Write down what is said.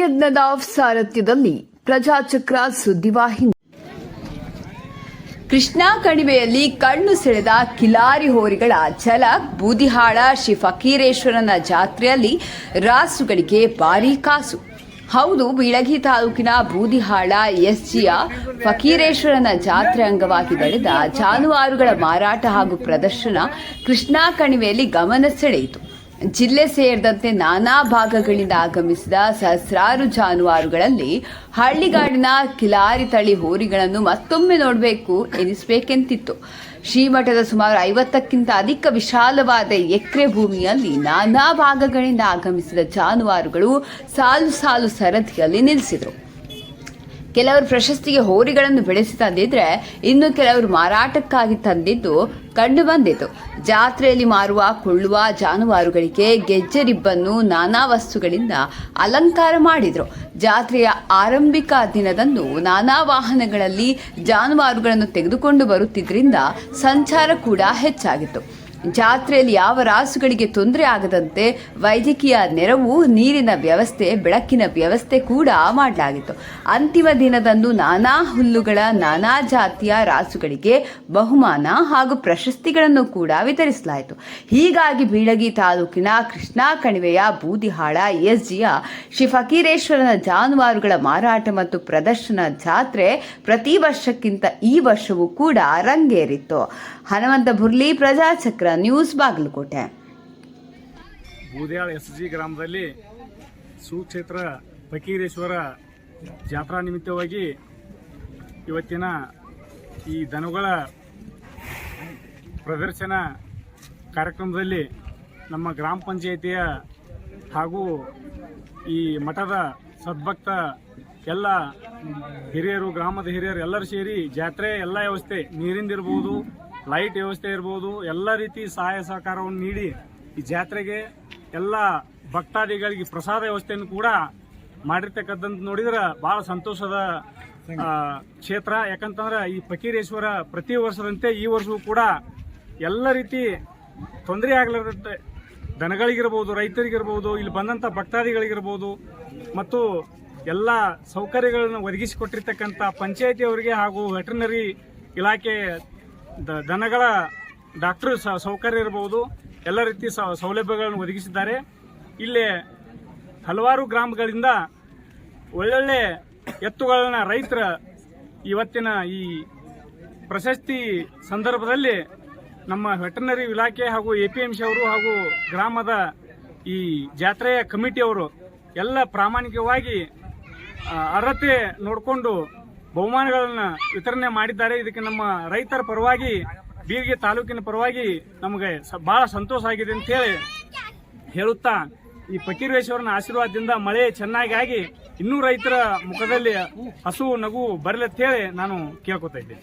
ಯಜ್ಞದ ಸಾರಥ್ಯದಲ್ಲಿ ಪ್ರಜಾಚಕ್ರ ಸುದ್ದಿವಾಹಿನಿ ಕೃಷ್ಣಾ ಕಣಿವೆಯಲ್ಲಿ ಕಣ್ಣು ಸೆಳೆದ ಕಿಲಾರಿ ಹೋರಿಗಳ ಝಲಕ್, ಬೂದಿಹಾಳ ಶ್ರೀ ಫಕೀರೇಶ್ವರನ ಜಾತ್ರೆಯಲ್ಲಿ ರಾಸುಗಳಿಗೆ ಭಾರೀ ಕಾಸು. ಹೌದು, ಬೀಳಗಿ ತಾಲೂಕಿನ ಬೂದಿಹಾಳ ಎಸ್ಜಿಯ ಫಕೀರೇಶ್ವರನ ಜಾತ್ರೆ ಅಂಗವಾಗಿ ನಡೆದ ಜಾನುವಾರುಗಳ ಮಾರಾಟ ಹಾಗೂ ಪ್ರದರ್ಶನ ಕೃಷ್ಣಾ ಕಣಿವೆಯಲ್ಲಿ ಗಮನ ಸೆಳೆಯಿತು. ಜಿಲ್ಲೆ ಸೇರಿದಂತೆ ನಾನಾ ಭಾಗಗಳಿಂದ ಆಗಮಿಸಿದ ಸಹಸ್ರಾರು ಜಾನುವಾರುಗಳಲ್ಲಿ ಹಳ್ಳಿಗಾಡಿನ ಕಿಲಾರಿ ತಳಿ ಹೋರಿಗಳನ್ನು ಮತ್ತೊಮ್ಮೆ ನೋಡಬೇಕು ಎನಿಸಬೇಕೆಂತಿತ್ತು. ಶ್ರೀಮಠದ ಸುಮಾರು ಐವತ್ತಕ್ಕಿಂತ ಅಧಿಕ ವಿಶಾಲವಾದ ಎಕರೆ ಭೂಮಿಯಲ್ಲಿ ನಾನಾ ಭಾಗಗಳಿಂದ ಆಗಮಿಸಿದ ಜಾನುವಾರುಗಳು ಸಾಲು ಸಾಲು ಸರದಿಯಲ್ಲಿ ನಿಲ್ಲಿಸಿದರು. ಕೆಲವರು ಪ್ರಶಸ್ತಿಗೆ ಹೋರಿಗಳನ್ನು ಬೆಳೆಸಿ ತಂದಿದ್ರೆ ಇನ್ನು ಕೆಲವರು ಮಾರಾಟಕ್ಕಾಗಿ ತಂದಿದ್ದು ಕಂಡು ಬಂದಿತು ಜಾತ್ರೆಯಲ್ಲಿ ಮಾರುವ, ಕೊಳ್ಳುವ ಜಾನುವಾರುಗಳಿಗೆ ಗೆಜ್ಜೆ ರಿಬ್ಬನ್ನು ನಾನಾ ವಸ್ತುಗಳಿಂದ ಅಲಂಕಾರ ಮಾಡಿದರು. ಜಾತ್ರೆಯ ಆರಂಭಿಕ ದಿನದಂದು ನಾನಾ ವಾಹನಗಳಲ್ಲಿ ಜಾನುವಾರುಗಳನ್ನು ತೆಗೆದುಕೊಂಡು ಬರುತ್ತಿದ್ದರಿಂದ ಸಂಚಾರ ಕೂಡ ಹೆಚ್ಚಾಗಿತ್ತು. ಜಾತ್ರೆಯಲ್ಲಿ ಯಾವ ರಾಸುಗಳಿಗೆ ತೊಂದರೆ ಆಗದಂತೆ ವೈದ್ಯಕೀಯ ನೆರವು, ನೀರಿನ ವ್ಯವಸ್ಥೆ, ಬೆಳಕಿನ ವ್ಯವಸ್ಥೆ ಕೂಡ ಮಾಡಲಾಗಿತ್ತು. ಅಂತಿಮ ದಿನದಂದು ನಾನಾ ಹುಲ್ಲುಗಳ, ನಾನಾ ಜಾತಿಯ ರಾಸುಗಳಿಗೆ ಬಹುಮಾನ ಹಾಗೂ ಪ್ರಶಸ್ತಿಗಳನ್ನು ಕೂಡ ವಿತರಿಸಲಾಯಿತು. ಹೀಗಾಗಿ ಬೀಳಗಿ ತಾಲೂಕಿನ ಕೃಷ್ಣಾ ಕಣಿವೆಯ ಬೂದಿಹಾಳ, ಎಸ್ಜಿಯ ಶ್ರೀ ಫಕೀರೇಶ್ವರನ ಜಾನುವಾರುಗಳ ಮಾರಾಟ ಮತ್ತು ಪ್ರದರ್ಶನ ಜಾತ್ರೆ ಪ್ರತಿ ವರ್ಷಕ್ಕಿಂತ ಈ ವರ್ಷವೂ ಕೂಡ ರಂಗೇರಿತ್ತು. Hanumantha Burli Prajachakra news Bagalkote. Boodyal S G ಗ್ರಾಮದಲ್ಲಿ ಸುಕ್ಷೇತ್ರ ಫಕೀರೇಶ್ವರ ಜಾತ್ರಾ ನಿಮಿತ್ತವಾಗಿ ಇವತ್ತಿನ ಈ ದನಗಳ ಪ್ರದರ್ಶನ ಕಾರ್ಯಕ್ರಮದಲ್ಲಿ ನಮ್ಮ ಗ್ರಾಮ ಪಂಚಾಯಿತಿಯ ಹಾಗೂ ಈ ಮಠದ ಸದ್ಭಕ್ತ ಎಲ್ಲ ಹಿರಿಯರು, ಗ್ರಾಮದ ಹಿರಿಯರು ಎಲ್ಲರೂ ಸೇರಿ ಜಾತ್ರೆ, ಎಲ್ಲ ವ್ಯವಸ್ಥೆ ನೀರಿಂದಿರ್ಬೋದು ಲೈಟ್ ವ್ಯವಸ್ಥೆ ಇರ್ಬೋದು, ಎಲ್ಲ ರೀತಿ ಸಹಾಯ ಸಹಕಾರವನ್ನು ನೀಡಿ ಈ ಜಾತ್ರೆಗೆ ಎಲ್ಲ ಭಕ್ತಾದಿಗಳಿಗೆ ಪ್ರಸಾದ ವ್ಯವಸ್ಥೆಯನ್ನು ಕೂಡ ಮಾಡಿರ್ತಕ್ಕಂಥದ್ದು ನೋಡಿದ್ರೆ ಬಹಳ ಸಂತೋಷದ ಕ್ಷೇತ್ರ. ಯಾಕಂತಂದ್ರೆ ಈ ಫಕೀರೇಶ್ವರ ಪ್ರತಿ ವರ್ಷದಂತೆ ಈ ವರ್ಷವೂ ಕೂಡ ಎಲ್ಲ ರೀತಿ ತೊಂದರೆ ಆಗ್ಲಾರ್ದಂತೆ ದನಗಳಿಗಿರ್ಬೋದು, ರೈತರಿಗಿರ್ಬೋದು, ಇಲ್ಲಿ ಬಂದಂಥ ಭಕ್ತಾದಿಗಳಿಗಿರ್ಬೋದು, ಮತ್ತು ಎಲ್ಲ ಸೌಕರ್ಯಗಳನ್ನು ಒದಗಿಸಿಕೊಟ್ಟಿರ್ತಕ್ಕಂಥ ಪಂಚಾಯತಿಯವರಿಗೆ ಹಾಗೂ ವೆಟರ್ನರಿ ಇಲಾಖೆ ದ- ದನಗಳ ಡಾಕ್ಟರ್ ಸೌಕರ್ಯ ಇರಬಹುದು ಎಲ್ಲ ರೀತಿ ಸೌಲಭ್ಯಗಳನ್ನು ಒದಗಿಸಿದ್ದಾರೆ. ಇಲ್ಲಿ ಹಲವಾರು ಗ್ರಾಮಗಳಿಂದ ಒಳ್ಳೊಳ್ಳೆ ಎತ್ತುಗಳನ್ನ ರೈತರ ಇವತ್ತಿನ ಈ ಪ್ರಶಸ್ತಿ ಸಂದರ್ಭದಲ್ಲಿ ನಮ್ಮ ವೆಟರ್ನರಿ ಇಲಾಖೆ ಹಾಗೂ ಎ ಪಿ ಎಂ ಸಿ ಅವರು ಹಾಗೂ ಗ್ರಾಮದ ಈ ಜಾತ್ರೆಯ ಕಮಿಟಿಯವರು ಎಲ್ಲ ಪ್ರಾಮಾಣಿಕವಾಗಿ ಅರ್ಹತೆ ನೋಡಿಕೊಂಡು ಬಹುಮಾನಗಳನ್ನು ವಿತರಣೆ ಮಾಡಿದ್ದಾರೆ. ಇದಕ್ಕೆ ನಮ್ಮ ರೈತರ ಪರವಾಗಿ ಬೀರ್ಗೆ ತಾಲೂಕಿನ ಪರವಾಗಿ ನಮಗೆ ಬಹಳ ಸಂತೋಷ ಆಗಿದೆ ಅಂತ ಹೇಳಿ ಹೇಳುತ್ತಾ, ಈ ಫಕೀರೇಶ್ವರನ ಆಶೀರ್ವಾದದಿಂದ ಮಳೆ ಚೆನ್ನಾಗಿ ಆಗಿ ಇನ್ನೂ ರೈತರ ಮುಖದಲ್ಲಿ ಹಸು, ನಗು ಬರಲಿ ಅಂತ ಹೇಳಿ ನಾನು ಕೇಳ್ಕೊತಾ ಇದ್ದೇನೆ.